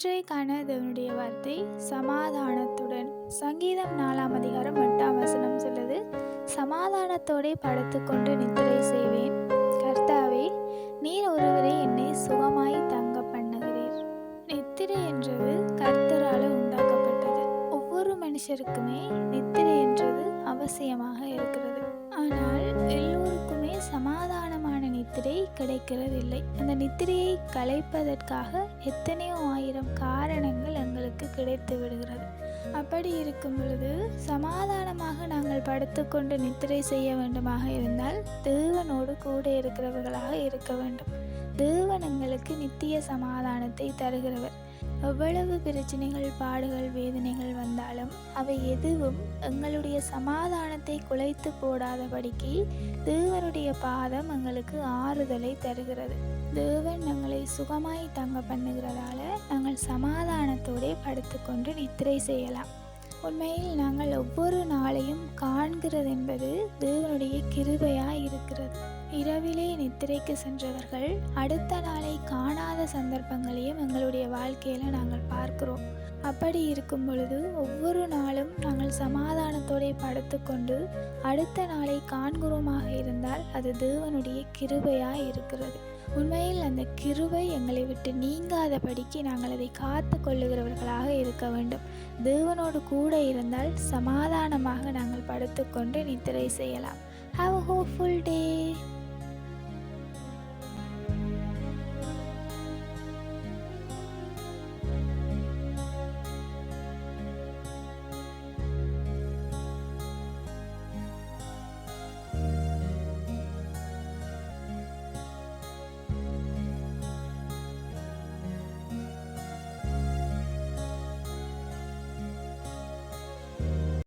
இன்றைக்கான தேவனுடைய வார்த்தை சமாதானத்துடன். சங்கீதம் நாலாம் அதிகாரம் எட்டாம் வசனம் சொல்லுது சமாதானத்தோடே படுத்துக்கொண்டு நித்திரை செய்வேன். கர்த்தாவே நீர் ஒருவரே என்னை சுகமாய் தங்க பண்ணுகிறீர் நித்திரை என்றது கர்த்தரால் உண்டாக்கப்பட்டது. ஒவ்வொரு மனுஷருக்குமே நித்திரை என்றது அவசியமாக இருக்கிறது. ஆனால் எல்லோரும் கிடைக்கிறதில்லை. அந்த நித்திரையை கலைப்பதற்காக எத்தனையோ ஆயிரம் காரணங்கள் எங்களுக்கு கிடைத்து விடுகிறது. அப்படி இருக்கும் பொழுது சமாதானமாக நாங்கள் படுத்துக்கொண்டு நித்திரை செய்ய வேண்டுமாக இருந்தால் தேவனோடு கூட இருக்கிறவர்களாக இருக்க வேண்டும். தேவன் எங்களுக்கு நித்திய சமாதானத்தை தருகிறவர். எவ்வளவு பிரச்சனைகள் பாடுகள் வேதனைகள் வந்தாலும் அவை எதுவும் எங்களுடைய சமாதானத்தை குலைத்து போடாதபடிக்கு தேவனுடைய பாதம் எங்களுக்கு ஆறுதலை தருகிறது. தேவன் எங்களை சுகமாய் தங்க பண்ணுகிறதால நாங்கள் சமாதானத்தோடே படுத்துக்கொண்டு நித்திரை செய்யலாம். உண்மையில் நாங்கள் ஒவ்வொரு நாளையும் காண்கிறது என்பது தேவனுடைய கிருபையாக இருக்கிறது. இரவிலே நித்திரைக்கு சென்றவர்கள் அடுத்த நாளை காணாத சந்தர்ப்பங்களையும் எங்களுடைய வாழ்க்கையில் நாங்கள் பார்க்கிறோம். அப்படி இருக்கும் பொழுது ஒவ்வொரு நாளும் நாங்கள் சமாதானத்தோடு படுத்துக்கொண்டு அடுத்த நாளை காண்கிறோமாக இருந்தால் அது தேவனுடைய கிருபையாய் இருக்கிறது. உண்மையில் அந்த கிருவை எங்களை விட்டு நீங்காதபடிக்கு நாங்கள் அதை காத்து கொள்ளுகிறவர்களாக இருக்க வேண்டும். தேவனோடு கூட இருந்தால் சமாதானமாக நாங்கள் படுத்துக்கொண்டு நித்திரை செய்யலாம். Have a hopeful day